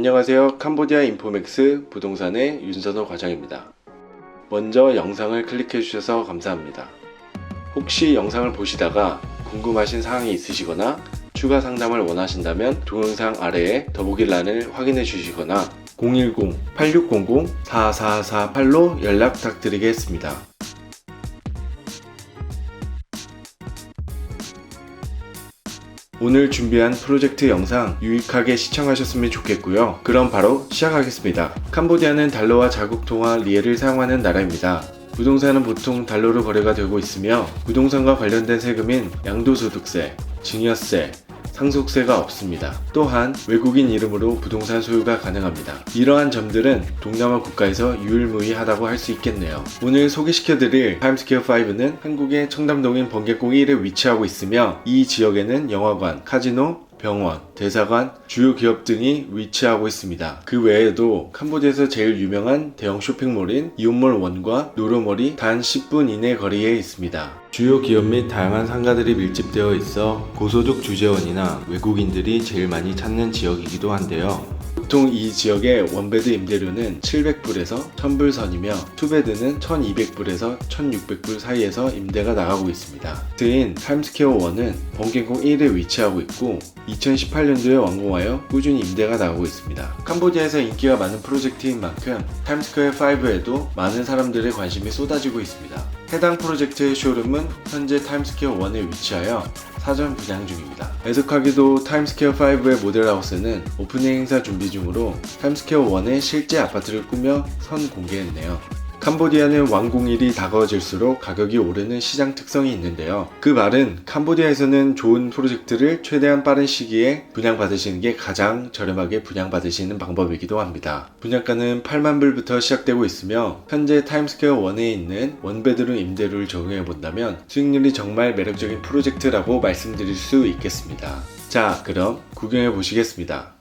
안녕하세요. 캄보디아 인포맥스 부동산의 윤선호 과장입니다. 먼저 영상을 클릭해 주셔서 감사합니다. 혹시 영상을 보시다가 궁금하신 사항이 있으시거나 추가 상담을 원하신다면 동영상 아래에 더보기란을 확인해 주시거나 010-8600-4448로 연락 부탁드리겠습니다. 오늘 준비한 프로젝트 영상 유익하게 시청하셨으면 좋겠고요. 그럼 바로 시작하겠습니다. 캄보디아는 달러와 자국 통화 리엘을 사용하는 나라입니다. 부동산은 보통 달러로 거래가 되고 있으며 부동산과 관련된 세금인 양도소득세, 증여세, 상속세가 없습니다. 또한 외국인 이름으로 부동산 소유가 가능합니다. 이러한 점들은 동남아 국가에서 유일무이하다고 할 수 있겠네요. 오늘 소개시켜드릴 타임스퀘어 5는 한국의 청담동인 번개공 1에 위치하고 있으며 이 지역에는 영화관, 카지노, 병원, 대사관, 주요 기업 등이 위치하고 있습니다. 그 외에도 캄보디아에서 제일 유명한 대형 쇼핑몰인 이온몰 1과 노로몰이 단 10분 이내 거리에 있습니다. 주요 기업 및 다양한 상가들이 밀집되어 있어 고소득 주재원이나 외국인들이 제일 많이 찾는 지역이기도 한데요. 보통 이 지역의 원베드 임대료는 700불에서 1000불 선이며 투베드는 1200불에서 1600불 사이에서 임대가 나가고 있습니다. 트인 타임스퀘어 1은 번개공 1에 위치하고 있고 2018년도에 완공하여 꾸준히 임대가 나오고 있습니다. 캄보디아에서 인기가 많은 프로젝트인 만큼 타임스퀘어 5에도 많은 사람들의 관심이 쏟아지고 있습니다. 해당 프로젝트의 쇼룸은 현재 타임스퀘어 1에 위치하여 사전 분양 중입니다. 애석하게도 타임스퀘어 5의 모델하우스는 오프닝 행사 준비 중으로 타임스퀘어 1의 실제 아파트를 꾸며 선 공개했네요. 캄보디아는 완공일이 다가워질수록 가격이 오르는 시장 특성이 있는데요. 그 말은 캄보디아에서는 좋은 프로젝트를 최대한 빠른 시기에 분양받으시는 게 가장 저렴하게 분양받으시는 방법이기도 합니다. 분양가는 8만 불부터 시작되고 있으며 현재 타임스퀘어 1에 있는 원베드룸 임대료를 적용해 본다면 수익률이 정말 매력적인 프로젝트라고 말씀드릴 수 있겠습니다. 자, 그럼 구경해 보시겠습니다.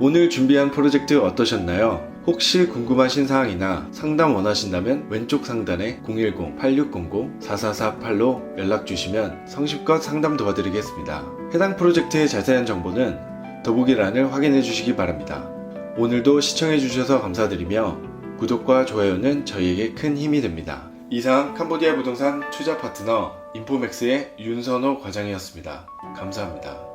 오늘 준비한 프로젝트 어떠셨나요? 혹시 궁금하신 사항이나 상담 원하신다면 왼쪽 상단에 010-8600-4448로 연락 주시면 성심껏 상담 도와드리겠습니다. 해당 프로젝트의 자세한 정보는 더보기란을 확인해 주시기 바랍니다. 오늘도 시청해 주셔서 감사드리며 구독과 좋아요는 저희에게 큰 힘이 됩니다. 이상 캄보디아 부동산 투자 파트너 인포맥스의 윤선호 과장이었습니다. 감사합니다.